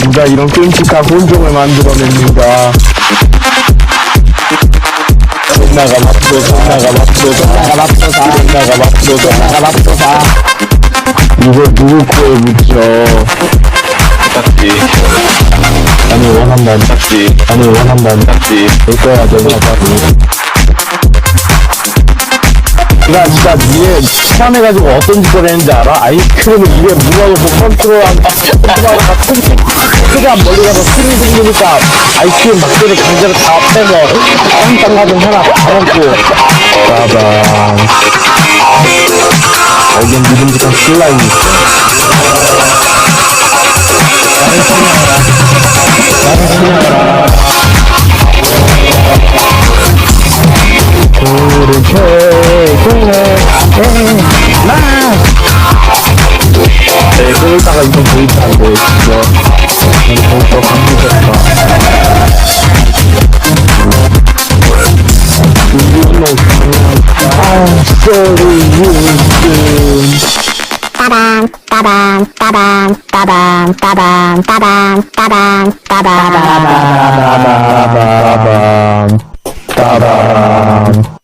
누가 이런 끔찍한 혼종을 만들어냅니다. 나가 맙소사, 나가 맙소사, 나가 맙소사, 나가 맙소사, 나가 맙소사. 이걸 누구 코에 묻혀? 딱지, 아니 원한다니, 딱지, 아니 원한다니. 딱지. 될 거야, 내가 봐도. 내가 진짜 니네 체험해가지고 어떤 짓을 했는지 알아? 아이스크림을 입에 물어놓고 컨트롤한, 최대한 멀리 가서 숨이 생기니까 아이스크림 막대를 강제로 다 빼서 땅땅하던 하나 다 먹고. 빠밤. 여긴 믿음직한 슬라임이 있어. 나를 사냥하라. 나를 사냥하라. 네, 그러다가 이건 보이다는데 진짜 너무 더 강조했다 아, sorry, you 따밤 따밤 따밤 따밤 따밤 따밤 따밤 따밤 바바바바